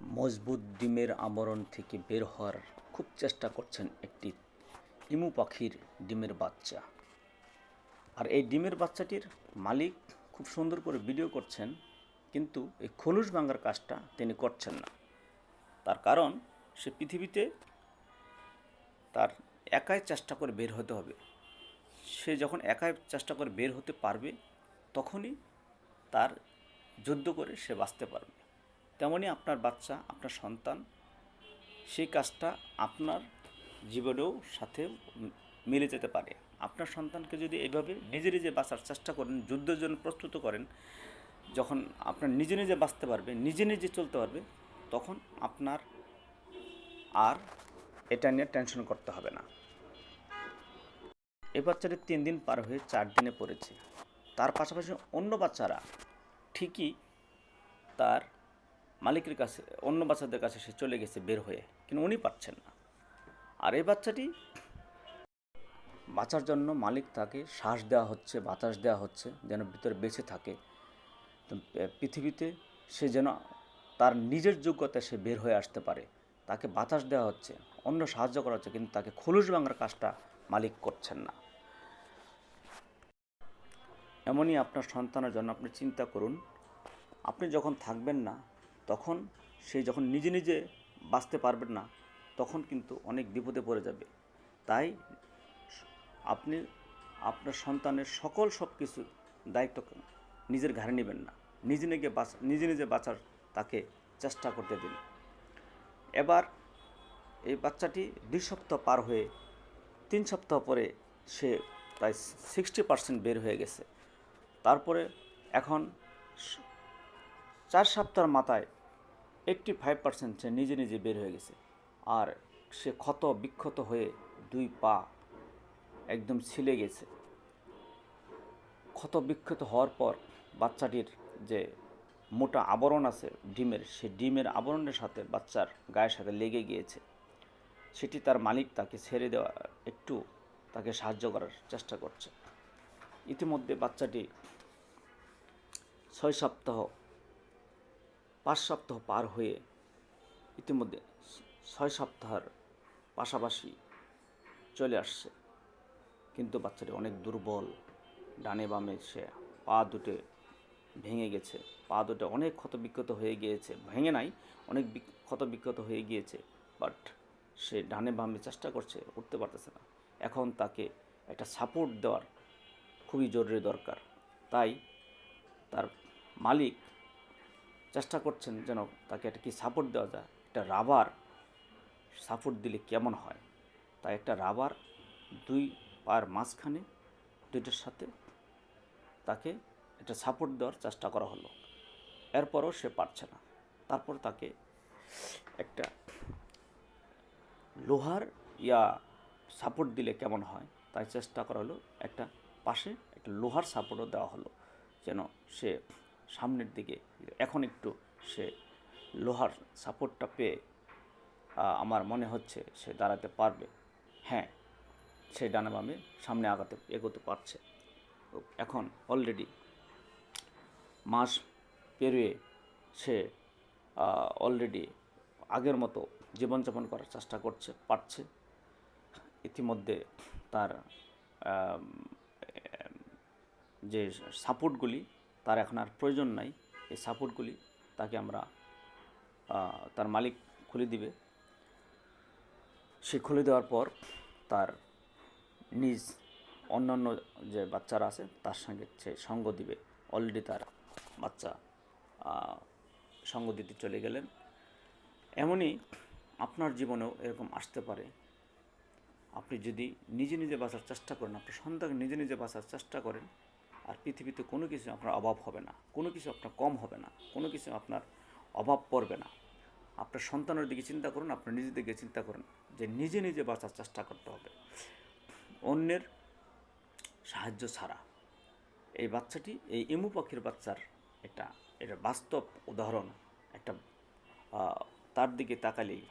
মজবুত ডিমের আবরণ থেকে বের হওয়ার খুব চেষ্টা করছেন একটি ইমু পাখির ডিমের বাচ্চা। আর এই ডিমের বাচ্চাটির মালিক খুব সুন্দর করে ভিডিও করছেন, কিন্তু এই খোলস ভাঙার কাজটা তিনি করছেন না। তার কারণ, সে পৃথিবীতে তার একাই চেষ্টা করে বের হতে হবে। সে যখন একাই চেষ্টা করে বের হতে পারবে, তখনই তার যুদ্ধ করে সে বাঁচতে পারবে। তেমনই আপনার বাচ্চা, আপনার সন্তান, সেই কাজটা আপনার জীবনেও সাথে মিলে যেতে পারে। আপনার সন্তানকে যদি এইভাবে নিজে নিজে বাঁচার চেষ্টা করেন, যুদ্ধের জন্য প্রস্তুত করেন, যখন আপনার নিজে নিজে বাঁচতে পারবে, নিজে নিজে চলতে পারবে, তখন আপনার আর এটা নিয়ে টেনশন করতে হবে না। এ বাচ্চাটি তিন দিন পার হয়ে চার দিনে পড়েছে। তার পাশাপাশি অন্য বাচ্চারা ঠিকই তার মালিকের কাছে, অন্য বাচ্চাদের কাছে সে চলে গেছে বের হয়ে, কিন্তু উনি পাচ্ছেন না। আর এই বাচ্চাটি বাঁচার জন্য মালিক তাকে শ্বাস দেওয়া হচ্ছে, বাতাস দেওয়া হচ্ছে, যেন ভিতরে বেঁচে থাকে। পৃথিবীতে সে যেন তার নিজের যোগ্যতায় সে বের হয়ে আসতে পারে। তাকে বাতাস দেওয়া হচ্ছে, অন্য সাহায্য করা হচ্ছে, কিন্তু তাকে খোলস ভাঙার কাজটা মালিক করছেন না। এমনই আপনার সন্তানের জন্য আপনি চিন্তা করুন, আপনি যখন থাকবেন না তখন সে যখন নিজে নিজে বাঁচতে পারবেন না, তখন কিন্তু অনেক বিপদে পড়ে যাবে। তাই আপনি আপনার সন্তানের সকল সব কিছু দায়িত্ব নিজের ঘাড়ে নেবেন না। নিজে নিজে বাঁচ, নিজে নিজে বাঁচার তাকে চেষ্টা করতে দিন। এবার এই বাচ্চাটি দুই সপ্তাহ পার হয়ে তিন সপ্তাহ পরে সে প্রায় সিক্সটি পার্সেন্ট বের হয়ে গেছে। তারপরে এখন চার সপ্তাহের মাথায় এইট্টি ফাইভ পার্সেন্ট সে নিজে নিজে বের হয়ে গেছে। আর সে ক্ষত, বিক্ষত হয়ে দুই পা একদম ছিলে গেছে। ক্ষত, বিক্ষত হওয়ার পর বাচ্চাটির যে মোটা আবরণ আছে ডিমের, সে ডিমের আবরণের সাথে বাচ্চার গায়ের সাথে লেগে গিয়েছে। সেটি তার মালিক তাকে ছেড়ে দেওয়া, একটু তাকে সাহায্য করার চেষ্টা করছে। ইতিমধ্যে বাচ্চাটি ছয় সপ্তাহ পাঁচ সপ্তাহ পার হয়ে ইতিমধ্যে ছয় সপ্তাহের পাশাপাশি চলে আসছে। কিন্তু বাচ্চাটি অনেক দুর্বল, ডানে বামে সে পা দুটো ভেঙে গেছে। পা দুটো অনেক ক্ষতবিক্ষত হয়ে গিয়েছে। ভেঙে নাই, অনেক বিক- ক্ষতবিক্ষত হয়ে গিয়েছে, বাট সে ডানে বামে চেষ্টা করছে, উঠতে পারতেছে না। এখন তাকে একটা সাপোর্ট দেওয়ার খুবই জরুরি দরকার। তাই তার মালিক চেষ্টা করছেন যেন তাকে একটা কি সাপোর্ট দেওয়া যায়, একটা রাবার সাপোর্ট দিলে কেমন হয়? তাই একটা রাবার দুই পায়ের মাঝখানে দুইটার সাথে তাকে একটা সাপোর্ট দেওয়ার চেষ্টা করা হলো। এরপরও সে পারছে না। তারপর তাকে একটা লোহার ইয়া সাপোর্ট দিলে কেমন হয়? তাই চেষ্টা করা হলো একটা পাশে একটা লোহার সাপোর্টও দেওয়া হলো যেন সে সামনের দিকে। এখন একটু সে লোহার সাপোর্টটা পেয়ে আমার মনে হচ্ছে সে দাঁড়াতে পারবে। হ্যাঁ সে ডানা বামে সামনে আগাতে, এগোতে পারছে। এখন অলরেডি মাস পেরিয়ে সে অলরেডি আগের মতো জীবনযাপন করার চেষ্টা করছে, পারছে। ইতিমধ্যে তার যে সাপোর্টগুলি তার এখন আর প্রয়োজন নাই এই সাপোর্টগুলি। তাকে আমরা তার মালিক খুলে দিবে। সে খুলে দেওয়ার পর তার নিজ অন্যান্য যে বাচ্চারা আছে, তার সঙ্গে সে সঙ্গ দিবে। অলরেডি তার বাচ্চা সঙ্গ দিতে চলে গেলেন। এমনই আপনার জীবনেও এরকম আসতে পারে। আপনি যদি নিজে নিজে বাঁচার চেষ্টা করেন আপনার সন্তানকে নিজে নিজে বাঁচার চেষ্টা করেন আর পৃথিবীতে কোনো কিছু আপনার অভাব হবে না, কোনো কিছু আপনার কম হবে না, কোনো কিছু আপনার অভাব পড়বে না। আপনার সন্তানের দিকে চিন্তা করুন, আপনার নিজের দিকে চিন্তা করুন যে নিজে নিজে বাঁচার চেষ্টা করতে হবে। অন্যের সাহায্য ছাড়া। এই বাচ্চাটি, এই এমু পাখির বাচ্চার একটা এটা বাস্তব উদাহরণ। একটা তার দিকে তাকালেই